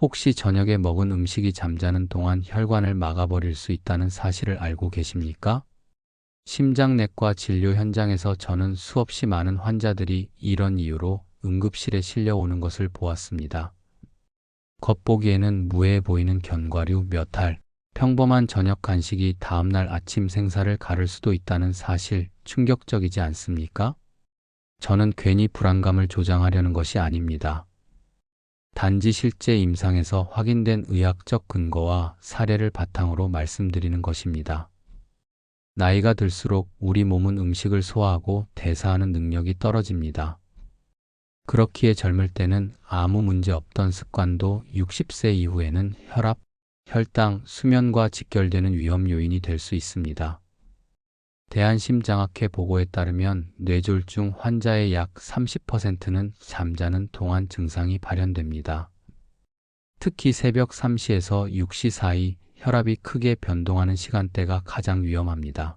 혹시 저녁에 먹은 음식이 잠자는 동안 혈관을 막아버릴 수 있다는 사실을 알고 계십니까? 심장내과 진료 현장에서 저는 수없이 많은 환자들이 이런 이유로 응급실에 실려오는 것을 보았습니다. 겉보기에는 무해해 보이는 견과류 몇 알, 평범한 저녁 간식이 다음날 아침 생사를 가를 수도 있다는 사실 충격적이지 않습니까? 저는 괜히 불안감을 조장하려는 것이 아닙니다. 단지 실제 임상에서 확인된 의학적 근거와 사례를 바탕으로 말씀드리는 것입니다. 나이가 들수록 우리 몸은 음식을 소화하고 대사하는 능력이 떨어집니다. 그렇기에 젊을 때는 아무 문제 없던 습관도 60세 이후에는 혈압, 혈당, 수면과 직결되는 위험 요인이 될 수 있습니다. 대한심장학회 보고에 따르면 뇌졸중 환자의 약 30%는 잠자는 동안 증상이 발현됩니다. 특히 새벽 3시에서 6시 사이 혈압이 크게 변동하는 시간대가 가장 위험합니다.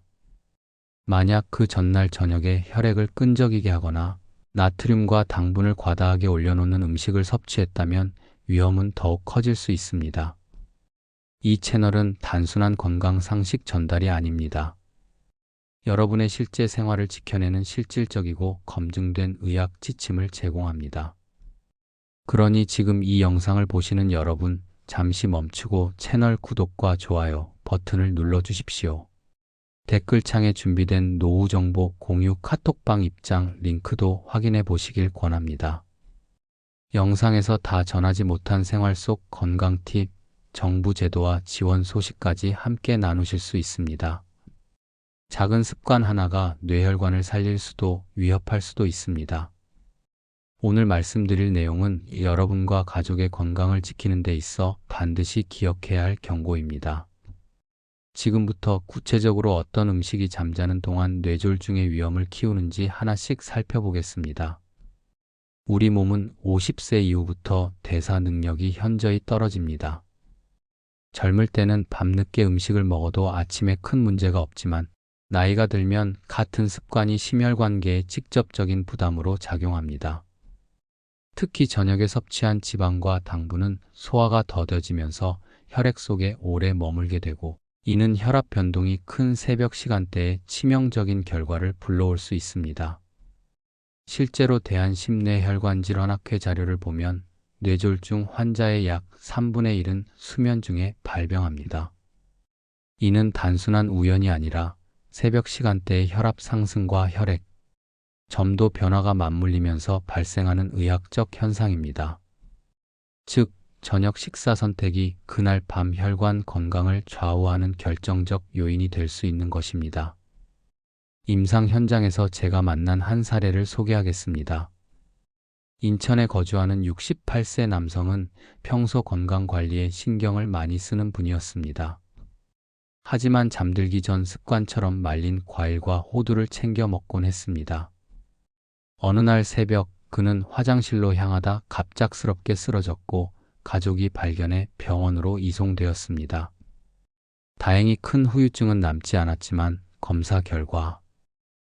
만약 그 전날 저녁에 혈액을 끈적이게 하거나 나트륨과 당분을 과다하게 올려놓는 음식을 섭취했다면 위험은 더욱 커질 수 있습니다. 이 채널은 단순한 건강 상식 전달이 아닙니다. 여러분의 실제 생활을 지켜내는 실질적이고 검증된 의학 지침을 제공합니다. 그러니 지금 이 영상을 보시는 여러분, 잠시 멈추고 채널 구독과 좋아요 버튼을 눌러 주십시오. 댓글창에 준비된 노후 정보 공유 카톡방 입장 링크도 확인해 보시길 권합니다. 영상에서 다 전하지 못한 생활 속 건강 팁, 정부 제도와 지원 소식까지 함께 나누실 수 있습니다. 작은 습관 하나가 뇌혈관을 살릴 수도 위협할 수도 있습니다. 오늘 말씀드릴 내용은 여러분과 가족의 건강을 지키는 데 있어 반드시 기억해야 할 경고입니다. 지금부터 구체적으로 어떤 음식이 잠자는 동안 뇌졸중의 위험을 키우는지 하나씩 살펴보겠습니다. 우리 몸은 50세 이후부터 대사 능력이 현저히 떨어집니다. 젊을 때는 밤늦게 음식을 먹어도 아침에 큰 문제가 없지만 나이가 들면 같은 습관이 심혈관계에 직접적인 부담으로 작용합니다. 특히 저녁에 섭취한 지방과 당분은 소화가 더뎌지면서 혈액 속에 오래 머물게 되고 이는 혈압 변동이 큰 새벽 시간대에 치명적인 결과를 불러올 수 있습니다. 실제로 대한심뇌혈관질환학회 자료를 보면 뇌졸중 환자의 약 3분의 1은 수면 중에 발병합니다. 이는 단순한 우연이 아니라 새벽 시간대의 혈압 상승과 혈액, 점도 변화가 맞물리면서 발생하는 의학적 현상입니다. 즉, 저녁 식사 선택이 그날 밤 혈관 건강을 좌우하는 결정적 요인이 될 수 있는 것입니다. 임상 현장에서 제가 만난 한 사례를 소개하겠습니다. 인천에 거주하는 68세 남성은 평소 건강 관리에 신경을 많이 쓰는 분이었습니다. 하지만 잠들기 전 습관처럼 말린 과일과 호두를 챙겨 먹곤 했습니다. 어느 날 새벽 그는 화장실로 향하다 갑작스럽게 쓰러졌고 가족이 발견해 병원으로 이송되었습니다. 다행히 큰 후유증은 남지 않았지만 검사 결과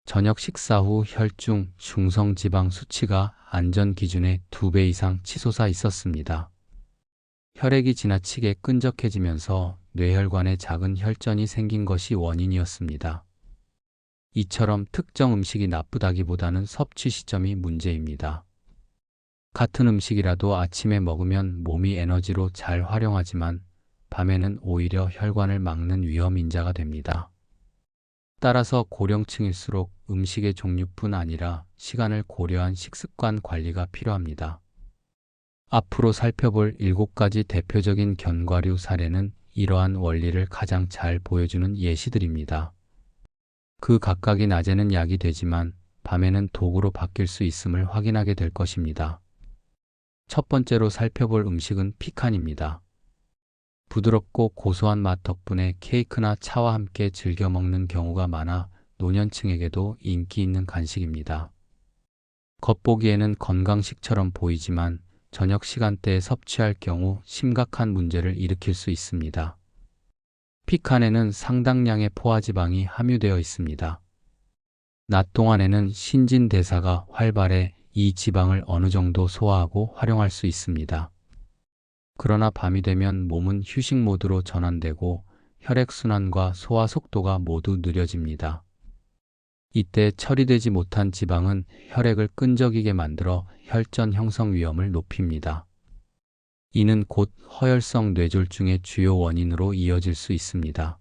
저녁 식사 후 혈중, 중성 지방 수치가 안전 기준의 2배 이상 치솟아 있었습니다. 혈액이 지나치게 끈적해지면서 뇌혈관에 작은 혈전이 생긴 것이 원인이었습니다. 이처럼 특정 음식이 나쁘다기보다는 섭취 시점이 문제입니다. 같은 음식이라도 아침에 먹으면 몸이 에너지로 잘 활용하지만 밤에는 오히려 혈관을 막는 위험 인자가 됩니다. 따라서 고령층일수록 음식의 종류뿐 아니라 시간을 고려한 식습관 관리가 필요합니다. 앞으로 살펴볼 7가지 대표적인 견과류 사례는 이러한 원리를 가장 잘 보여주는 예시들입니다. 그 각각이 낮에는 약이 되지만 밤에는 도구로 바뀔 수 있음을 확인하게 될 것입니다. 첫 번째로 살펴볼 음식은 피칸입니다. 부드럽고 고소한 맛 덕분에 케이크나 차와 함께 즐겨 먹는 경우가 많아 노년층에게도 인기 있는 간식입니다. 겉보기에는 건강식처럼 보이지만 저녁 시간대에 섭취할 경우 심각한 문제를 일으킬 수 있습니다. 피칸에는 상당량의 포화지방이 함유되어 있습니다. 낮 동안에는 신진대사가 활발해 이 지방을 어느 정도 소화하고 활용할 수 있습니다. 그러나 밤이 되면 몸은 휴식 모드로 전환되고 혈액순환과 소화 속도가 모두 느려집니다. 이때 처리되지 못한 지방은 혈액을 끈적이게 만들어 혈전 형성 위험을 높입니다. 이는 곧 허혈성 뇌졸중의 주요 원인으로 이어질 수 있습니다.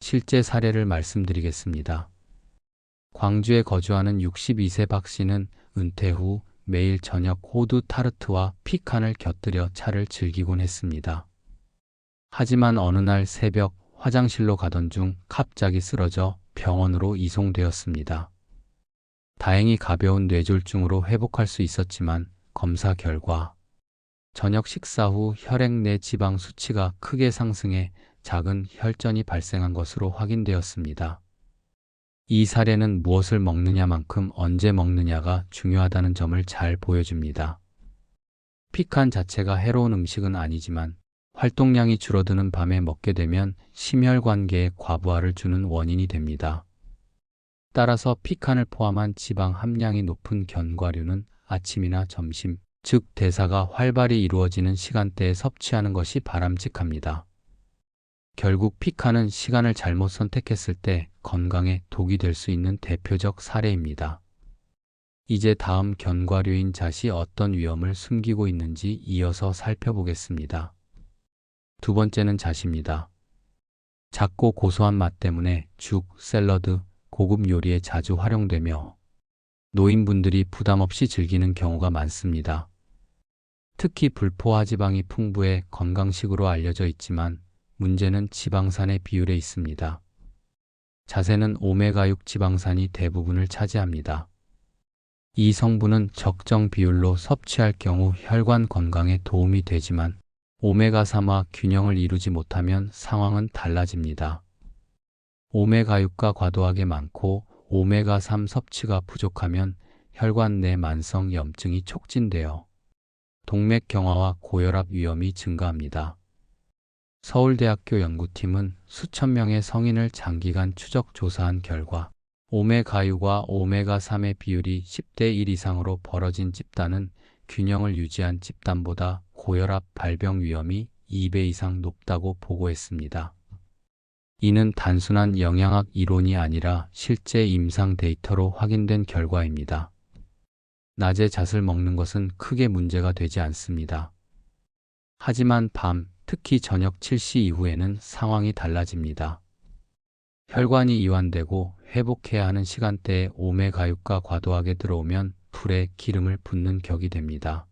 실제 사례를 말씀드리겠습니다. 광주에 거주하는 62세 박 씨는 은퇴 후 매일 저녁 호두 타르트와 피칸을 곁들여 차를 즐기곤 했습니다. 하지만 어느 날 새벽 화장실로 가던 중 갑자기 쓰러져 병원으로 이송되었습니다. 다행히 가벼운 뇌졸중으로 회복할 수 있었지만 검사 결과 저녁 식사 후 혈액 내 지방 수치가 크게 상승해 작은 혈전이 발생한 것으로 확인되었습니다. 이 사례는 무엇을 먹느냐만큼 언제 먹느냐가 중요하다는 점을 잘 보여줍니다. 피칸 자체가 해로운 음식은 아니지만 활동량이 줄어드는 밤에 먹게 되면 심혈관계에 과부하를 주는 원인이 됩니다. 따라서 피칸을 포함한 지방 함량이 높은 견과류는 아침이나 점심, 즉 대사가 활발히 이루어지는 시간대에 섭취하는 것이 바람직합니다. 결국 피칸은 시간을 잘못 선택했을 때 건강에 독이 될 수 있는 대표적 사례입니다. 이제 다음 견과류인 잣이 어떤 위험을 숨기고 있는지 이어서 살펴보겠습니다. 두 번째는 잣입니다. 작고 고소한 맛 때문에 죽, 샐러드, 고급 요리에 자주 활용되며 노인분들이 부담 없이 즐기는 경우가 많습니다. 특히 불포화 지방이 풍부해 건강식으로 알려져 있지만 문제는 지방산의 비율에 있습니다. 자세는 오메가6 지방산이 대부분을 차지합니다. 이 성분은 적정 비율로 섭취할 경우 혈관 건강에 도움이 되지만 오메가3와 균형을 이루지 못하면 상황은 달라집니다. 오메가6가 과도하게 많고 오메가3 섭취가 부족하면 혈관 내 만성 염증이 촉진되어 동맥 경화와 고혈압 위험이 증가합니다. 서울대학교 연구팀은 수천 명의 성인을 장기간 추적 조사한 결과 오메가6과 오메가3의 비율이 10대 1 이상으로 벌어진 집단은 균형을 유지한 집단보다 고혈압 발병 위험이 2배 이상 높다고 보고했습니다. 이는 단순한 영양학 이론이 아니라 실제 임상 데이터로 확인된 결과입니다. 낮에 잣을 먹는 것은 크게 문제가 되지 않습니다. 하지만 밤, 특히 저녁 7시 이후에는 상황이 달라집니다. 혈관이 이완되고 회복해야 하는 시간대에 오메가6가 과도하게 들어오면 풀에 기름을 붓는 격이 됩니다.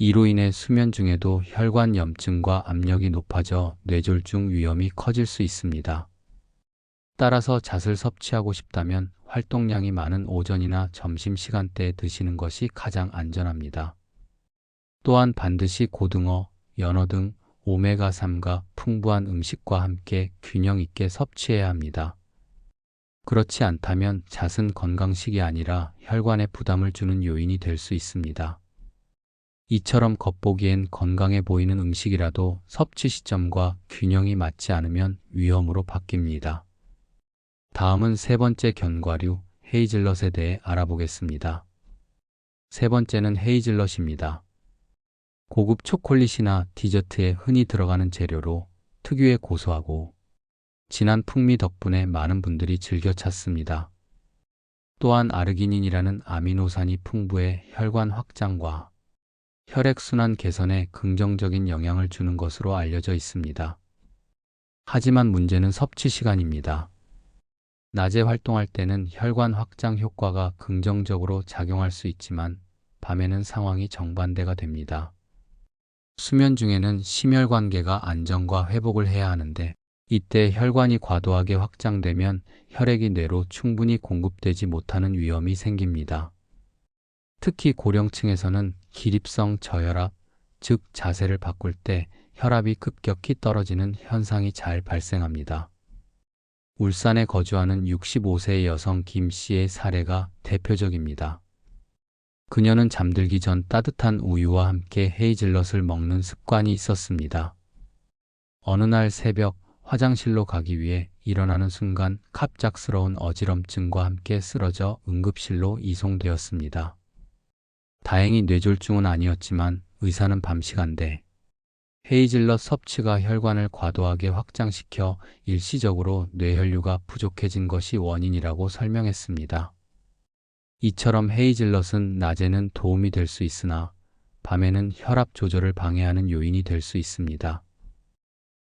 이로 인해 수면 중에도 혈관 염증과 압력이 높아져 뇌졸중 위험이 커질 수 있습니다. 따라서 잣을 섭취하고 싶다면 활동량이 많은 오전이나 점심 시간대에 드시는 것이 가장 안전합니다. 또한 반드시 고등어, 연어 등 오메가3가 풍부한 음식과 함께 균형 있게 섭취해야 합니다. 그렇지 않다면 잣은 건강식이 아니라 혈관에 부담을 주는 요인이 될 수 있습니다. 이처럼 겉보기엔 건강해 보이는 음식이라도 섭취 시점과 균형이 맞지 않으면 위험으로 바뀝니다. 다음은 세 번째 견과류 헤이즐넛에 대해 알아보겠습니다. 세 번째는 헤이즐넛입니다. 고급 초콜릿이나 디저트에 흔히 들어가는 재료로 특유의 고소하고 진한 풍미 덕분에 많은 분들이 즐겨 찾습니다. 또한 아르기닌이라는 아미노산이 풍부해 혈관 확장과 혈액순환 개선에 긍정적인 영향을 주는 것으로 알려져 있습니다. 하지만 문제는 섭취 시간입니다. 낮에 활동할 때는 혈관 확장 효과가 긍정적으로 작용할 수 있지만 밤에는 상황이 정반대가 됩니다. 수면 중에는 심혈관계가 안정과 회복을 해야 하는데 이때 혈관이 과도하게 확장되면 혈액이 뇌로 충분히 공급되지 못하는 위험이 생깁니다. 특히 고령층에서는 기립성 저혈압, 즉 자세를 바꿀 때 혈압이 급격히 떨어지는 현상이 잘 발생합니다. 울산에 거주하는 65세 여성 김 씨의 사례가 대표적입니다. 그녀는 잠들기 전 따뜻한 우유와 함께 헤이즐넛을 먹는 습관이 있었습니다. 어느 날 새벽 화장실로 가기 위해 일어나는 순간 갑작스러운 어지럼증과 함께 쓰러져 응급실로 이송되었습니다. 다행히 뇌졸중은 아니었지만 의사는 밤 시간대 헤이즐넛 섭취가 혈관을 과도하게 확장시켜 일시적으로 뇌혈류가 부족해진 것이 원인이라고 설명했습니다. 이처럼 헤이즐넛은 낮에는 도움이 될 수 있으나 밤에는 혈압 조절을 방해하는 요인이 될 수 있습니다.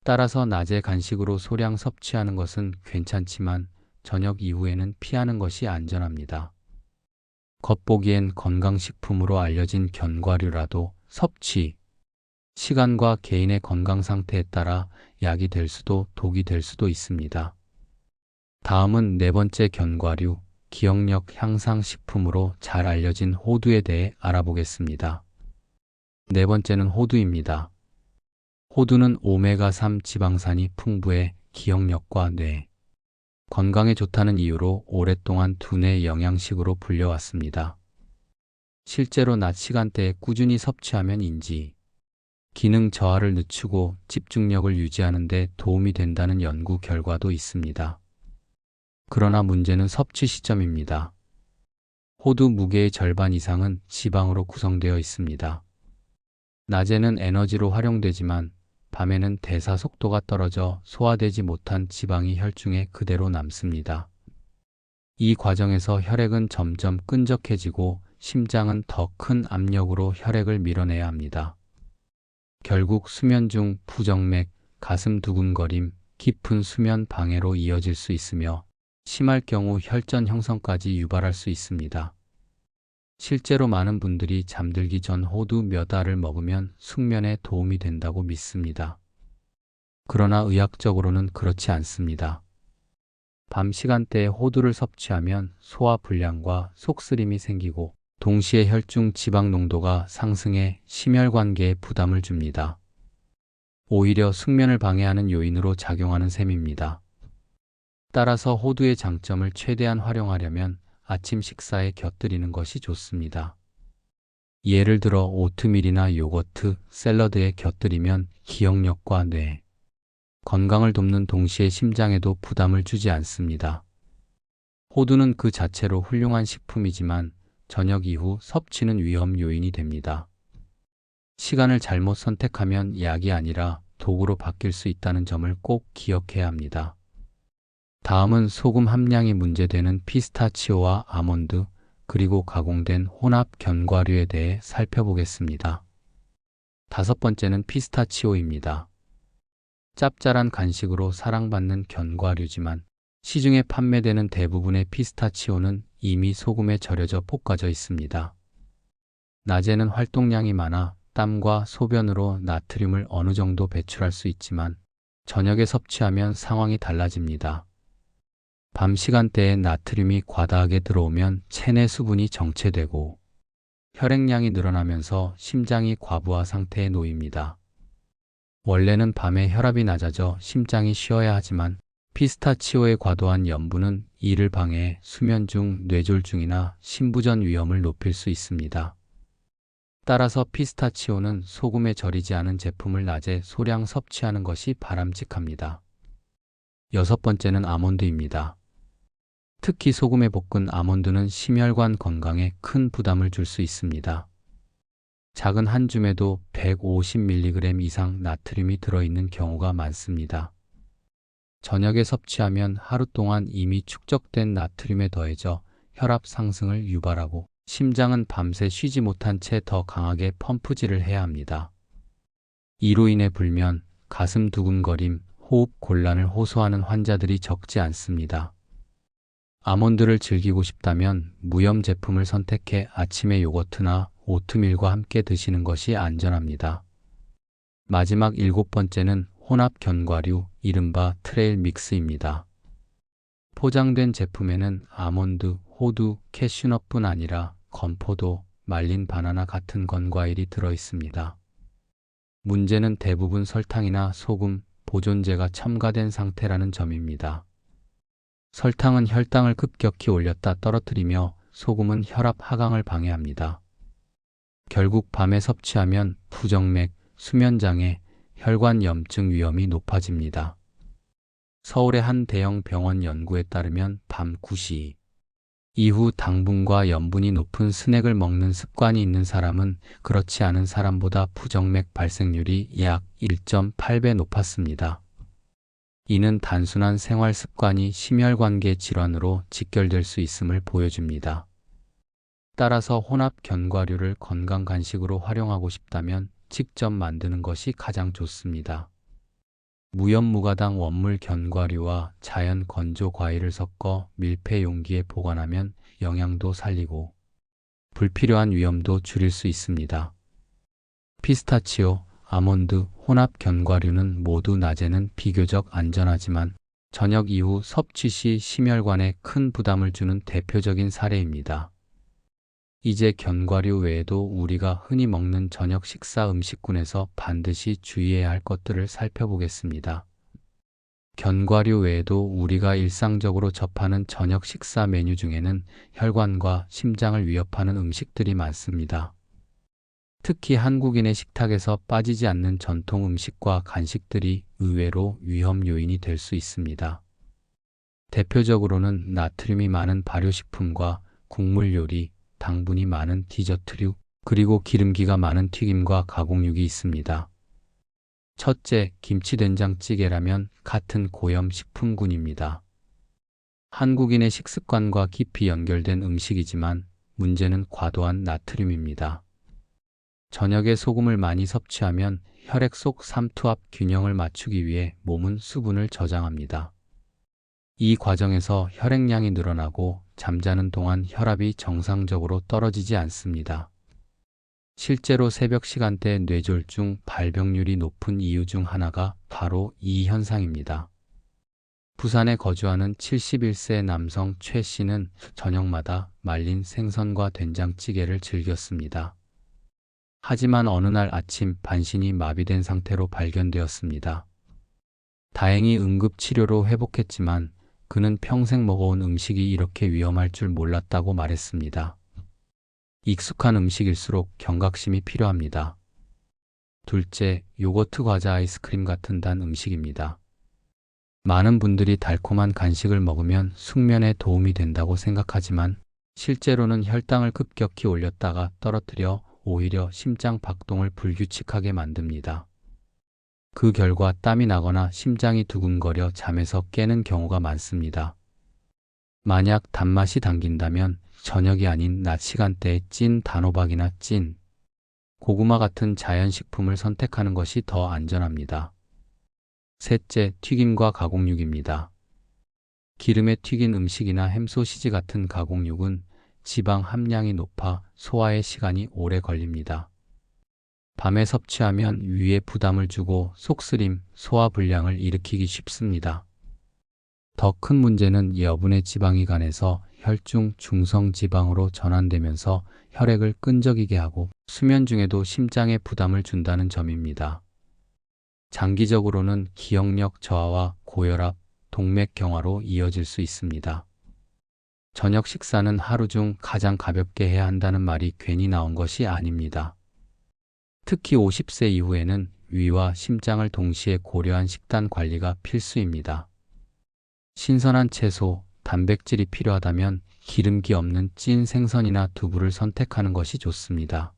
따라서 낮에 간식으로 소량 섭취하는 것은 괜찮지만 저녁 이후에는 피하는 것이 안전합니다. 겉보기엔 건강식품으로 알려진 견과류라도 섭취, 시간과 개인의 건강 상태에 따라 약이 될 수도 독이 될 수도 있습니다. 다음은 네 번째 견과류, 기억력 향상 식품으로 잘 알려진 호두에 대해 알아보겠습니다. 네 번째는 호두입니다. 호두는 오메가3 지방산이 풍부해 기억력과 뇌, 건강에 좋다는 이유로 오랫동안 두뇌 영양식으로 불려왔습니다. 실제로 낮 시간대에 꾸준히 섭취하면 인지, 기능 저하를 늦추고 집중력을 유지하는 데 도움이 된다는 연구 결과도 있습니다. 그러나 문제는 섭취 시점입니다. 호두 무게의 절반 이상은 지방으로 구성되어 있습니다. 낮에는 에너지로 활용되지만 밤에는 대사 속도가 떨어져 소화되지 못한 지방이 혈중에 그대로 남습니다. 이 과정에서 혈액은 점점 끈적해지고 심장은 더 큰 압력으로 혈액을 밀어내야 합니다. 결국 수면 중 부정맥, 가슴 두근거림, 깊은 수면 방해로 이어질 수 있으며 심할 경우 혈전 형성까지 유발할 수 있습니다. 실제로 많은 분들이 잠들기 전 호두 몇 알을 먹으면 숙면에 도움이 된다고 믿습니다. 그러나 의학적으로는 그렇지 않습니다. 밤 시간대에 호두를 섭취하면 소화 불량과 속쓰림이 생기고 동시에 혈중 지방 농도가 상승해 심혈관계에 부담을 줍니다. 오히려 숙면을 방해하는 요인으로 작용하는 셈입니다. 따라서 호두의 장점을 최대한 활용하려면 아침 식사에 곁들이는 것이 좋습니다. 예를 들어 오트밀이나 요거트, 샐러드에 곁들이면 기억력과 뇌, 건강을 돕는 동시에 심장에도 부담을 주지 않습니다. 호두는 그 자체로 훌륭한 식품이지만 저녁 이후 섭취는 위험 요인이 됩니다. 시간을 잘못 선택하면 약이 아니라 독으로 바뀔 수 있다는 점을 꼭 기억해야 합니다. 다음은 소금 함량이 문제되는 피스타치오와 아몬드, 그리고 가공된 혼합 견과류에 대해 살펴보겠습니다. 다섯 번째는 피스타치오입니다. 짭짤한 간식으로 사랑받는 견과류지만 시중에 판매되는 대부분의 피스타치오는 이미 소금에 절여져 볶아져 있습니다. 낮에는 활동량이 많아 땀과 소변으로 나트륨을 어느 정도 배출할 수 있지만 저녁에 섭취하면 상황이 달라집니다. 밤 시간대에 나트륨이 과다하게 들어오면 체내 수분이 정체되고 혈액량이 늘어나면서 심장이 과부하 상태에 놓입니다. 원래는 밤에 혈압이 낮아져 심장이 쉬어야 하지만 피스타치오의 과도한 염분은 이를 방해 수면 중 뇌졸중이나 심부전 위험을 높일 수 있습니다. 따라서 피스타치오는 소금에 절이지 않은 제품을 낮에 소량 섭취하는 것이 바람직합니다. 여섯 번째는 아몬드입니다. 특히 소금에 볶은 아몬드는 심혈관 건강에 큰 부담을 줄 수 있습니다. 작은 한 줌에도 150mg 이상 나트륨이 들어있는 경우가 많습니다. 저녁에 섭취하면 하루 동안 이미 축적된 나트륨에 더해져 혈압 상승을 유발하고 심장은 밤새 쉬지 못한 채 더 강하게 펌프질을 해야 합니다. 이로 인해 불면, 가슴 두근거림, 호흡 곤란을 호소하는 환자들이 적지 않습니다. 아몬드를 즐기고 싶다면 무염 제품을 선택해 아침에 요거트나 오트밀과 함께 드시는 것이 안전합니다. 마지막 일곱 번째는 혼합 견과류, 이른바 트레일 믹스입니다. 포장된 제품에는 아몬드, 호두, 캐슈넛뿐 아니라 건포도, 말린 바나나 같은 건과일이 들어 있습니다. 문제는 대부분 설탕이나 소금, 보존제가 첨가된 상태라는 점입니다. 설탕은 혈당을 급격히 올렸다 떨어뜨리며 소금은 혈압 하강을 방해합니다. 결국 밤에 섭취하면 부정맥, 수면장애, 혈관 염증 위험이 높아집니다. 서울의 한 대형 병원 연구에 따르면 밤 9시 이후 당분과 염분이 높은 스낵을 먹는 습관이 있는 사람은 그렇지 않은 사람보다 부정맥 발생률이 약 1.8배 높았습니다. 이는 단순한 생활 습관이 심혈관계 질환으로 직결될 수 있음을 보여줍니다. 따라서 혼합 견과류를 건강 간식으로 활용하고 싶다면 직접 만드는 것이 가장 좋습니다. 무염무가당 원물 견과류와 자연 건조 과일을 섞어 밀폐 용기에 보관하면 영양도 살리고 불필요한 위험도 줄일 수 있습니다. 피스타치오, 아몬드, 혼합 견과류는 모두 낮에는 비교적 안전하지만 저녁 이후 섭취 시 심혈관에 큰 부담을 주는 대표적인 사례입니다. 이제 견과류 외에도 우리가 흔히 먹는 저녁 식사 음식군에서 반드시 주의해야 할 것들을 살펴보겠습니다. 견과류 외에도 우리가 일상적으로 접하는 저녁 식사 메뉴 중에는 혈관과 심장을 위협하는 음식들이 많습니다. 특히 한국인의 식탁에서 빠지지 않는 전통 음식과 간식들이 의외로 위험 요인이 될 수 있습니다. 대표적으로는 나트륨이 많은 발효식품과 국물 요리, 당분이 많은 디저트류, 그리고 기름기가 많은 튀김과 가공육이 있습니다. 첫째, 김치된장찌개라면 같은 고염 식품군입니다. 한국인의 식습관과 깊이 연결된 음식이지만 문제는 과도한 나트륨입니다. 저녁에 소금을 많이 섭취하면 혈액 속 삼투압 균형을 맞추기 위해 몸은 수분을 저장합니다. 이 과정에서 혈액량이 늘어나고 잠자는 동안 혈압이 정상적으로 떨어지지 않습니다. 실제로 새벽 시간대 뇌졸중 발병률이 높은 이유 중 하나가 바로 이 현상입니다. 부산에 거주하는 71세 남성 최 씨는 저녁마다 말린 생선과 된장찌개를 즐겼습니다. 하지만 어느 날 아침 반신이 마비된 상태로 발견되었습니다. 다행히 응급치료로 회복했지만 그는 평생 먹어온 음식이 이렇게 위험할 줄 몰랐다고 말했습니다. 익숙한 음식일수록 경각심이 필요합니다. 둘째, 요거트 과자 아이스크림 같은 단 음식입니다. 많은 분들이 달콤한 간식을 먹으면 숙면에 도움이 된다고 생각하지만 실제로는 혈당을 급격히 올렸다가 떨어뜨려 오히려 심장 박동을 불규칙하게 만듭니다. 그 결과 땀이 나거나 심장이 두근거려 잠에서 깨는 경우가 많습니다. 만약 단맛이 당긴다면 저녁이 아닌 낮 시간대에 찐 단호박이나 찐 고구마 같은 자연식품을 선택하는 것이 더 안전합니다. 셋째, 튀김과 가공육입니다. 기름에 튀긴 음식이나 햄소시지 같은 가공육은 지방 함량이 높아 소화의 시간이 오래 걸립니다. 밤에 섭취하면 위에 부담을 주고 속쓰림, 소화불량을 일으키기 쉽습니다. 더 큰 문제는 여분의 지방이 간에서 혈중 중성 지방으로 전환되면서 혈액을 끈적이게 하고 수면 중에도 심장에 부담을 준다는 점입니다. 장기적으로는 기억력 저하와 고혈압, 동맥경화로 이어질 수 있습니다. 저녁 식사는 하루 중 가장 가볍게 해야 한다는 말이 괜히 나온 것이 아닙니다. 특히 50세 이후에는 위와 심장을 동시에 고려한 식단 관리가 필수입니다. 신선한 채소, 단백질이 필요하다면 기름기 없는 찐 생선이나 두부를 선택하는 것이 좋습니다.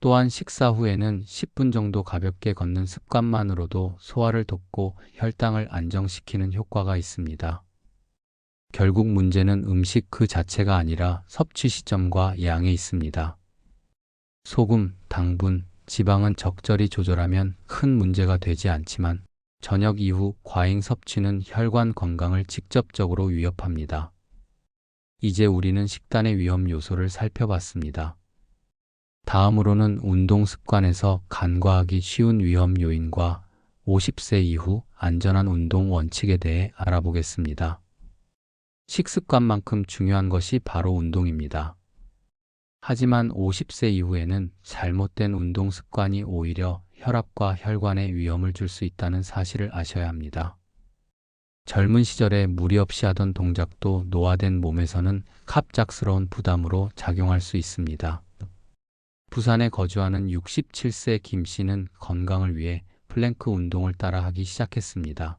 또한 식사 후에는 10분 정도 가볍게 걷는 습관만으로도 소화를 돕고 혈당을 안정시키는 효과가 있습니다. 결국 문제는 음식 그 자체가 아니라 섭취 시점과 양에 있습니다. 소금, 당분, 지방은 적절히 조절하면 큰 문제가 되지 않지만 저녁 이후 과잉 섭취는 혈관 건강을 직접적으로 위협합니다. 이제 우리는 식단의 위험 요소를 살펴봤습니다. 다음으로는 운동 습관에서 간과하기 쉬운 위험 요인과 50세 이후 안전한 운동 원칙에 대해 알아보겠습니다. 식습관만큼 중요한 것이 바로 운동입니다. 하지만 50세 이후에는 잘못된 운동 습관이 오히려 혈압과 혈관에 위험을 줄 수 있다는 사실을 아셔야 합니다. 젊은 시절에 무리 없이 하던 동작도 노화된 몸에서는 갑작스러운 부담으로 작용할 수 있습니다. 부산에 거주하는 67세 김 씨는 건강을 위해 플랭크 운동을 따라 하기 시작했습니다.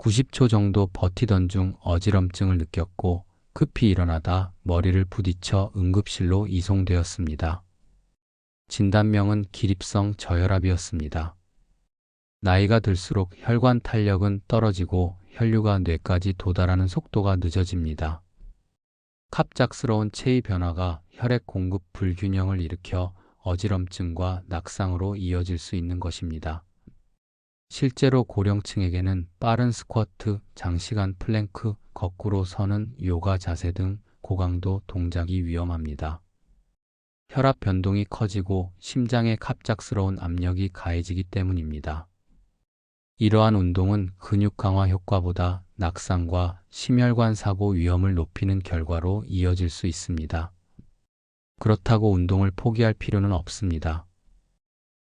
90초 정도 버티던 중 어지럼증을 느꼈고 급히 일어나다 머리를 부딪혀 응급실로 이송되었습니다. 진단명은 기립성 저혈압이었습니다. 나이가 들수록 혈관 탄력은 떨어지고 혈류가 뇌까지 도달하는 속도가 늦어집니다. 갑작스러운 체위 변화가 혈액 공급 불균형을 일으켜 어지럼증과 낙상으로 이어질 수 있는 것입니다. 실제로 고령층에게는 빠른 스쿼트, 장시간 플랭크, 거꾸로 서는 요가 자세 등 고강도 동작이 위험합니다. 혈압 변동이 커지고 심장에 갑작스러운 압력이 가해지기 때문입니다. 이러한 운동은 근육 강화 효과보다 낙상과 심혈관 사고 위험을 높이는 결과로 이어질 수 있습니다. 그렇다고 운동을 포기할 필요는 없습니다.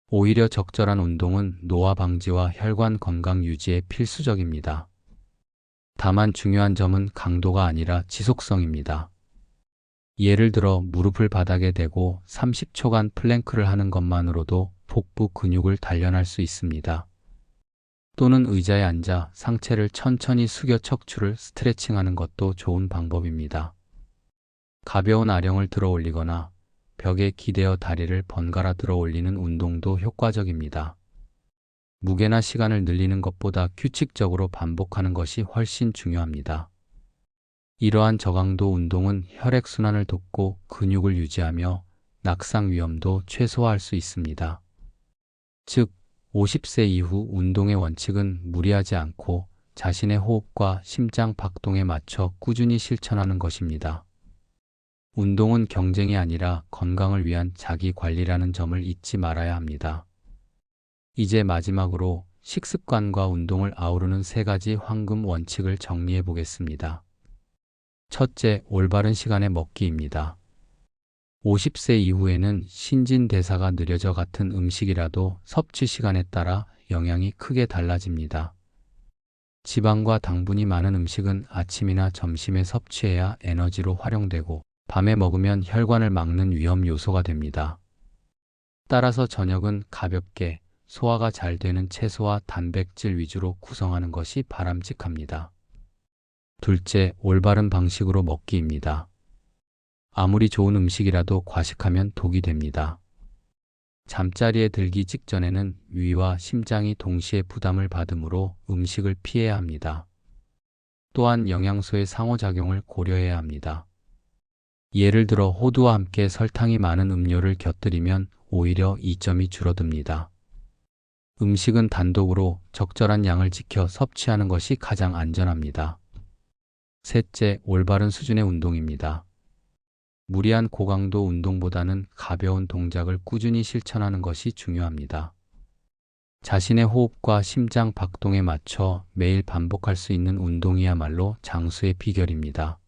오히려 적절한 운동은 노화 방지와 혈관 건강 유지에 필수적입니다. 다만 중요한 점은 강도가 아니라 지속성입니다. 예를 들어 무릎을 바닥에 대고 30초간 플랭크를 하는 것만으로도 복부 근육을 단련할 수 있습니다. 또는 의자에 앉아 상체를 천천히 숙여 척추를 스트레칭하는 것도 좋은 방법입니다. 가벼운 아령을 들어 올리거나 벽에 기대어 다리를 번갈아 들어 올리는 운동도 효과적입니다. 무게나 시간을 늘리는 것보다 규칙적으로 반복하는 것이 훨씬 중요합니다. 이러한 저강도 운동은 혈액순환을 돕고 근육을 유지하며 낙상 위험도 최소화할 수 있습니다. 즉, 50세 이후 운동의 원칙은 무리하지 않고 자신의 호흡과 심장 박동에 맞춰 꾸준히 실천하는 것입니다. 운동은 경쟁이 아니라 건강을 위한 자기 관리라는 점을 잊지 말아야 합니다. 이제 마지막으로 식습관과 운동을 아우르는 세 가지 황금 원칙을 정리해 보겠습니다. 첫째, 올바른 시간에 먹기입니다. 50세 이후에는 신진대사가 느려져 같은 음식이라도 섭취 시간에 따라 영향이 크게 달라집니다. 지방과 당분이 많은 음식은 아침이나 점심에 섭취해야 에너지로 활용되고 밤에 먹으면 혈관을 막는 위험 요소가 됩니다. 따라서 저녁은 가볍게 소화가 잘 되는 채소와 단백질 위주로 구성하는 것이 바람직합니다. 둘째, 올바른 방식으로 먹기입니다. 아무리 좋은 음식이라도 과식하면 독이 됩니다. 잠자리에 들기 직전에는 위와 심장이 동시에 부담을 받으므로 음식을 피해야 합니다. 또한 영양소의 상호작용을 고려해야 합니다. 예를 들어 호두와 함께 설탕이 많은 음료를 곁들이면 오히려 이점이 줄어듭니다. 음식은 단독으로 적절한 양을 지켜 섭취하는 것이 가장 안전합니다. 셋째, 올바른 수준의 운동입니다. 무리한 고강도 운동보다는 가벼운 동작을 꾸준히 실천하는 것이 중요합니다. 자신의 호흡과 심장 박동에 맞춰 매일 반복할 수 있는 운동이야말로 장수의 비결입니다.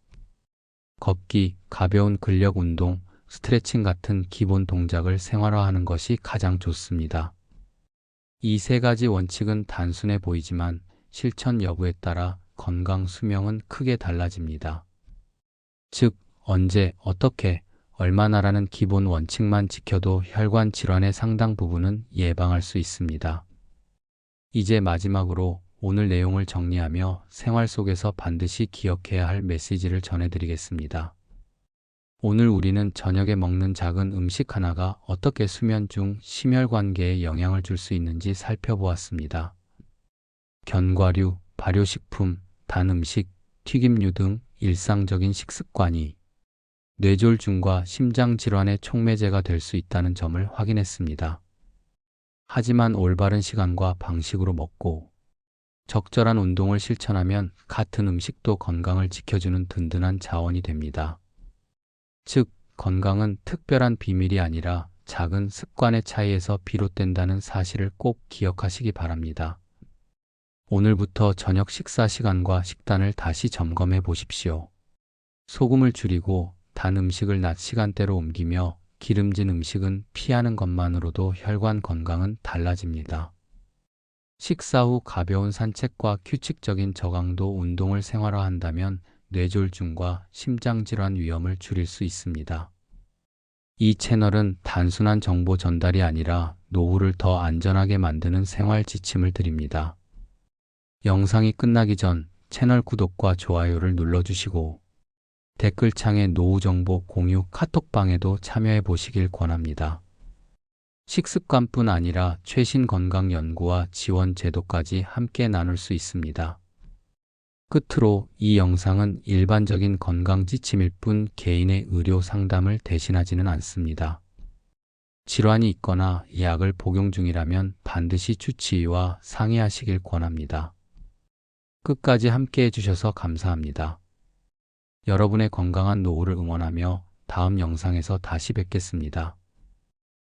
걷기, 가벼운 근력 운동, 스트레칭 같은 기본 동작을 생활화하는 것이 가장 좋습니다. 이 세 가지 원칙은 단순해 보이지만 실천 여부에 따라 건강 수명은 크게 달라집니다. 즉, 언제, 어떻게, 얼마나라는 기본 원칙만 지켜도 혈관 질환의 상당 부분은 예방할 수 있습니다. 이제 마지막으로 오늘 내용을 정리하며 생활 속에서 반드시 기억해야 할 메시지를 전해드리겠습니다. 오늘 우리는 저녁에 먹는 작은 음식 하나가 어떻게 수면 중 심혈관계에 영향을 줄 수 있는지 살펴보았습니다. 견과류, 발효식품, 단 음식, 튀김류 등 일상적인 식습관이 뇌졸중과 심장 질환의 촉매제가 될 수 있다는 점을 확인했습니다. 하지만 올바른 시간과 방식으로 먹고 적절한 운동을 실천하면 같은 음식도 건강을 지켜주는 든든한 자원이 됩니다. 즉, 건강은 특별한 비밀이 아니라 작은 습관의 차이에서 비롯된다는 사실을 꼭 기억하시기 바랍니다. 오늘부터 저녁 식사 시간과 식단을 다시 점검해 보십시오. 소금을 줄이고 단 음식을 낮 시간대로 옮기며 기름진 음식은 피하는 것만으로도 혈관 건강은 달라집니다. 식사 후 가벼운 산책과 규칙적인 저강도 운동을 생활화한다면 뇌졸중과 심장질환 위험을 줄일 수 있습니다. 이 채널은 단순한 정보 전달이 아니라 노후를 더 안전하게 만드는 생활 지침을 드립니다. 영상이 끝나기 전 채널 구독과 좋아요를 눌러주시고 댓글창에 노후 정보 공유 카톡방에도 참여해 보시길 권합니다. 식습관뿐 아니라 최신 건강 연구와 지원 제도까지 함께 나눌 수 있습니다. 끝으로 이 영상은 일반적인 건강 지침일 뿐 개인의 의료 상담을 대신하지는 않습니다. 질환이 있거나 약을 복용 중이라면 반드시 주치의와 상의하시길 권합니다. 끝까지 함께 해주셔서 감사합니다. 여러분의 건강한 노후를 응원하며 다음 영상에서 다시 뵙겠습니다.